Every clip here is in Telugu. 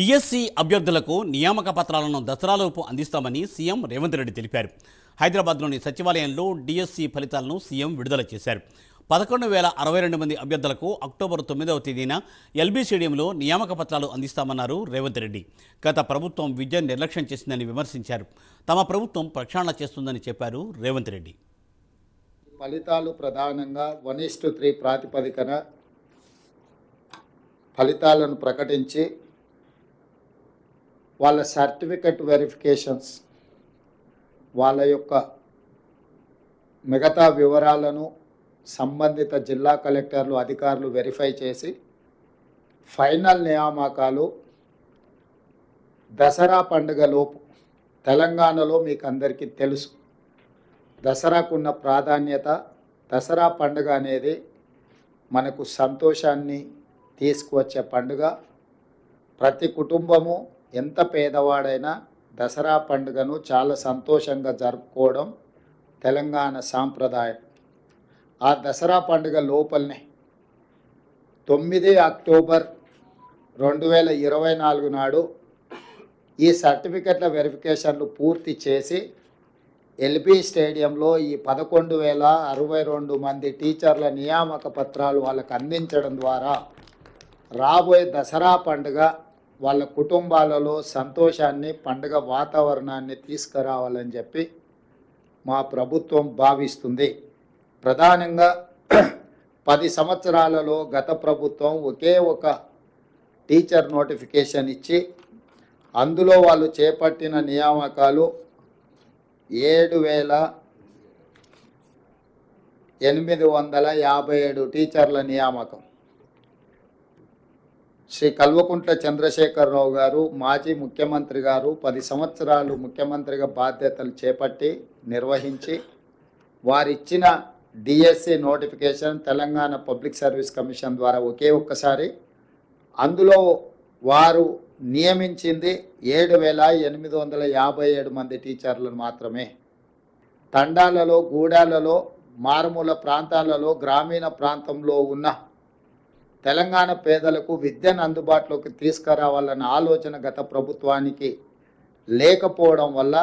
డిఎస్సి అభ్యర్థులకు నియామక పత్రాలను దసరాలోపు అందిస్తామని సీఎం రేవంత్ రెడ్డి తెలిపారు. హైదరాబాద్లోని సచివాలయంలో డిఎస్సి ఫలితాలను సీఎం విడుదల చేశారు. పదకొండు వేల అరవై రెండు మంది అభ్యర్థులకు అక్టోబర్ తొమ్మిదవ తేదీన ఎల్బీ స్టేడియంలో నియామక పత్రాలు అందిస్తామన్నారు రేవంత్ రెడ్డి. గత ప్రభుత్వం విద్య నిర్లక్ష్యం చేసిందని విమర్శించారు. తమ ప్రభుత్వం ప్రక్షాళన చేస్తుందని చెప్పారు రేవంత్ రెడ్డి. ఫలితాలు ప్రధానంగా వన్ ఇస్ త్రీ ప్రాతిపదికన ఫలితాలను ప్రకటించి వాళ్ళ సర్టిఫికెట్ వెరిఫికేషన్స్ వాళ్ళ యొక్క మిగతా వివరాలను సంబంధిత జిల్లా కలెక్టర్లు అధికారులు వెరిఫై చేసి ఫైనల్ నియామకాలు దసరా పండుగలోపు తెలంగాణలో మీకు అందరికీ తెలుసు దసరాకున్న ప్రాధాన్యత దసరా పండుగ అనేది మనకు సంతోషాన్ని తీసుకువచ్చే పండుగ. ప్రతి కుటుంబము ఎంత పేదవాడైనా దసరా పండుగను చాలా సంతోషంగా జరుపుకోవడం తెలంగాణ సాంప్రదాయం. ఆ దసరా పండుగ లోపలనే తొమ్మిది అక్టోబర్ రెండు వేల ఇరవై నాలుగు నాడు ఈ సర్టిఫికెట్ల వెరిఫికేషన్లు పూర్తి చేసి ఎల్బీ స్టేడియంలో ఈ పదకొండు వేల అరవై రెండు మంది టీచర్ల నియామక పత్రాలు వాళ్ళకు అందించడం ద్వారా రాబోయే దసరా పండుగ వాళ్ళ కుటుంబాలలో సంతోషాన్ని పండుగ వాతావరణాన్ని తీసుకురావాలని చెప్పి మా ప్రభుత్వం భావిస్తుంది. ప్రధానంగా పది సంవత్సరాలలో గత ప్రభుత్వం ఒకే ఒక టీచర్ నోటిఫికేషన్ ఇచ్చి అందులో వాళ్ళు చేపట్టిన నియామకాలు ఏడు వేల ఎనిమిది వందల యాభై ఏడు టీచర్ల నియామకం. శ్రీ కల్వకుంట్ల చంద్రశేఖరరావు గారు మాజీ ముఖ్యమంత్రి గారు పది సంవత్సరాలు ముఖ్యమంత్రిగా బాధ్యతలు చేపట్టి నిర్వహించి వారిచ్చిన DSC notification Telangana public service commission ద్వారా ఒకే ఒక్కసారి. అందులో వారు నియమించింది ఏడు వేల ఎనిమిది వందల యాభై ఏడు మంది టీచర్లను మాత్రమే. తండాలలో గూడాలలో మారుమూల ప్రాంతాలలో గ్రామీణ ప్రాంతంలో ఉన్న తెలంగాణ పేదలకు విద్యను అందుబాటులోకి తీసుకురావాలన్న ఆలోచన గత ప్రభుత్వానికి లేకపోవడం వల్ల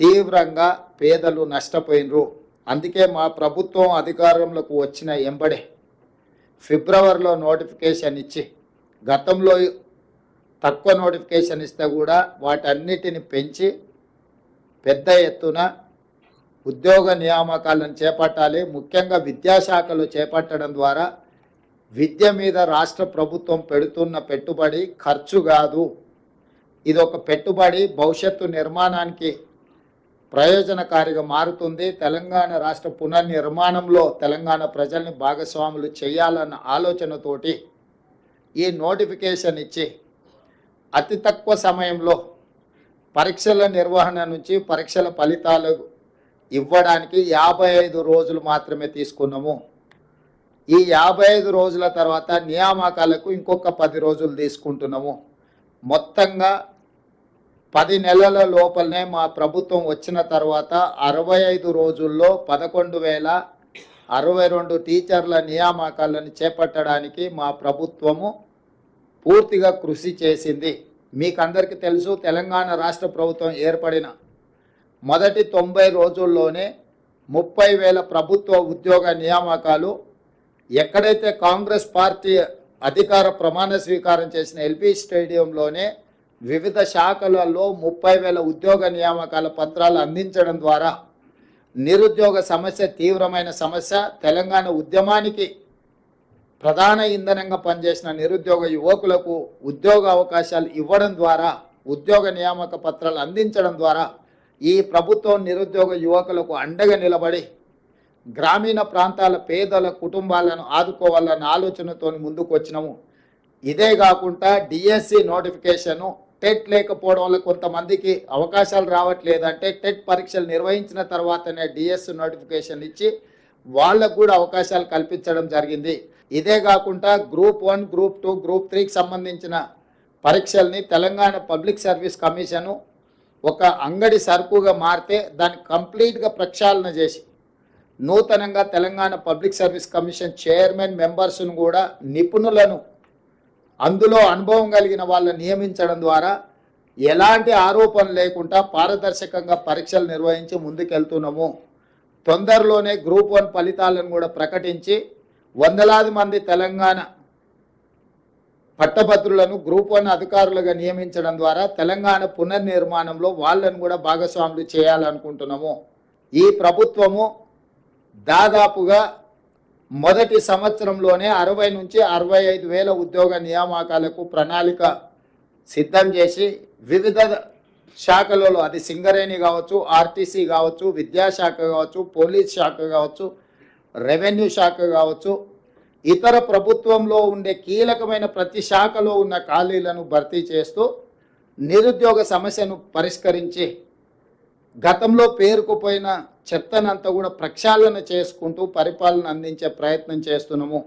తీవ్రంగా పేదలు నష్టపోయినరు. అందుకే మా ప్రభుత్వం అధికారంలోకి వచ్చిన ఎంబడే ఫిబ్రవరిలో నోటిఫికేషన్ ఇచ్చి గతంలో తక్కువ నోటిఫికేషన్ ఇస్తే కూడా వాటన్నిటిని పెంచి పెద్ద ఎత్తున ఉద్యోగ నియామకాలను చేపట్టాలి. ముఖ్యంగా విద్యాశాఖలో చేపట్టడం ద్వారా విద్య మీద రాష్ట్ర ప్రభుత్వం పెడుతున్న పెట్టుబడి ఖర్చు కాదు. ఇది ఒక పెట్టుబడి భవిష్యత్తు నిర్మాణానికి ప్రయోజనకారిగా మారుతుంది. తెలంగాణ రాష్ట్ర పునర్నిర్మాణంలో తెలంగాణ ప్రజల్ని భాగస్వాములు చేయాలన్న ఆలోచనతోటి ఈ నోటిఫికేషన్ ఇచ్చి అతి తక్కువ సమయంలో పరీక్షల నిర్వహణ నుంచి పరీక్షల ఫలితాలు ఇవ్వడానికి యాభై ఐదు రోజులు మాత్రమే తీసుకున్నాము. ఈ యాభై ఐదు రోజుల తర్వాత నియామకాలకు ఇంకొక పది రోజులు తీసుకుంటున్నాము. మొత్తంగా పది నెలల లోపలనే మా ప్రభుత్వం వచ్చిన తర్వాత అరవై ఐదు రోజుల్లో పదకొండు వేల అరవై రెండు టీచర్ల నియామకాలను చేపట్టడానికి మా ప్రభుత్వము పూర్తిగా కృషి చేసింది. మీకు అందరికీ తెలుసు తెలంగాణ రాష్ట్ర ప్రభుత్వం ఏర్పడిన మొదటి తొంభై రోజుల్లోనే ముప్పై వేల ప్రభుత్వ ఉద్యోగ నియామకాలు ఎక్కడైతే కాంగ్రెస్ పార్టీ అధికార ప్రమాణ స్వీకారం చేసిన ఎల్పి స్టేడియంలోనే వివిధ శాఖలలో ముప్పై వేల ఉద్యోగ నియామకాల పత్రాలు అందించడం ద్వారా నిరుద్యోగ సమస్య తీవ్రమైన సమస్య తెలంగాణ ఉద్యమానికి ప్రధాన ఇంధనంగా పనిచేసిన నిరుద్యోగ యువకులకు ఉద్యోగ అవకాశాలు ఇవ్వడం ద్వారా ఉద్యోగ నియామక పత్రాలు అందించడం ద్వారా ఈ ప్రభుత్వం నిరుద్యోగ యువకులకు అండగా నిలబడి గ్రామీణ ప్రాంతాల పేదల కుటుంబాలను ఆదుకోవాలన్న ఆలోచనతో ముందుకు వచ్చినాము. ఇదే కాకుండా డిఎస్సి నోటిఫికేషను టెట్ లేకపోవడం వల్ల కొంతమందికి అవకాశాలు రావట్లేదంటే టెట్ పరీక్షలు నిర్వహించిన తర్వాతనే డిఎస్ నోటిఫికేషన్ ఇచ్చి వాళ్ళకు కూడా అవకాశాలు కల్పించడం జరిగింది. ఇదే కాకుండా group one group two group త్రీకి సంబంధించిన పరీక్షల్ని తెలంగాణ పబ్లిక్ సర్వీస్ కమిషను ఒక అంగడి సరుకుగా మారితే దాన్ని కంప్లీట్గా ప్రక్షాళన చేసి నూతనంగా Telangana public service commission chairman మెంబర్స్ను కూడా నిపుణులను అందులో అనుభవం కలిగిన వాళ్ళని నియమించడం ద్వారా ఎలాంటి ఆరోపణ లేకుండా పారదర్శకంగా పరీక్షలు నిర్వహించి ముందుకెళ్తున్నాము. తొందరలోనే గ్రూప్ వన్ ఫలితాలను కూడా ప్రకటించి వందలాది మంది తెలంగాణ పట్టభద్రులను గ్రూప్ వన్ అధికారులుగా నియమించడం ద్వారా తెలంగాణ పునర్నిర్మాణంలో వాళ్ళను కూడా భాగస్వాములు చేయాలనుకుంటున్నాము. ఈ ప్రభుత్వము దాదాపుగా మొదటి సంవత్సరంలోనే అరవై నుంచి అరవై ఐదు వేల ఉద్యోగ నియామకాలకు ప్రణాళిక సిద్ధం చేసి వివిధ శాఖలలో అది సింగరేణి కావచ్చు ఆర్టీసీ కావచ్చు విద్యాశాఖ కావచ్చు పోలీస్ శాఖ కావచ్చు రెవెన్యూ శాఖ కావచ్చు ఇతర ప్రభుత్వంలో ఉండే కీలకమైన ప్రతి శాఖలో ఉన్న ఖాళీలను భర్తీ చేస్తూ నిరుద్యోగ సమస్యను పరిష్కరించి గతంలో పేరుకుపోయిన చెత్తనంతా కూడా ప్రక్షాళన చేసుకుంటూ పరిపాలన అందించే ప్రయత్నం చేస్తున్నాము.